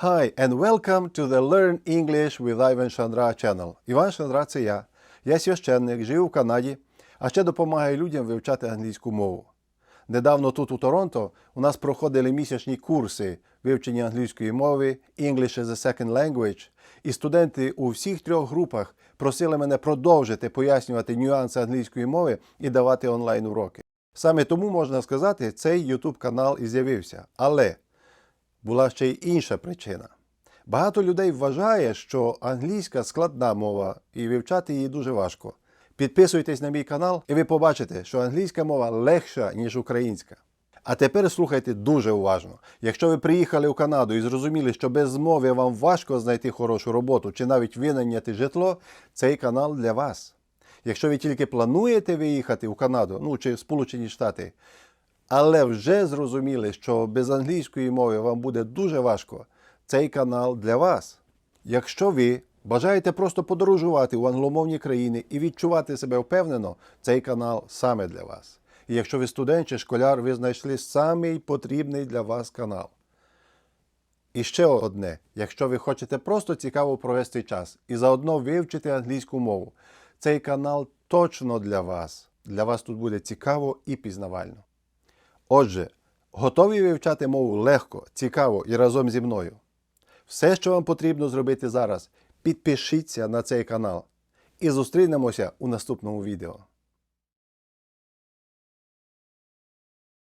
Hi and welcome to the Learn English with Ivan Шандра channel. Іван Шандра це я. Я священник, живу в Канаді, а ще допомагаю людям вивчати англійську мову. Недавно тут у Торонто у нас проходили місячні курси вивчення англійської мови English as a Second Language, і студенти у всіх трьох групах просили мене продовжити пояснювати нюанси англійської мови і давати онлайн уроки. Саме тому можна сказати, цей YouTube канал і з'явився. Але була ще й інша причина. Багато людей вважає, що англійська складна мова і вивчати її дуже важко. Підписуйтесь на мій канал, і ви побачите, що англійська мова легша, ніж українська. А тепер слухайте дуже уважно. Якщо ви приїхали у Канаду і зрозуміли, що без мови вам важко знайти хорошу роботу чи навіть винайняти житло, цей канал для вас. Якщо ви тільки плануєте виїхати у Канаду, ну чи Сполучені Штати, але вже зрозуміли, що без англійської мови вам буде дуже важко, цей канал для вас. Якщо ви бажаєте просто подорожувати у англомовні країни і відчувати себе впевнено, цей канал саме для вас. І якщо ви студент чи школяр, ви знайшли самий потрібний для вас канал. І ще одне: якщо ви хочете просто цікаво провести час і заодно вивчити англійську мову, цей канал точно для вас. Для вас тут буде цікаво і пізнавально. Отже, готові вивчати мову легко, цікаво і разом зі мною. Все, що вам потрібно зробити зараз, підпишіться на цей канал і зустрінемося у наступному відео.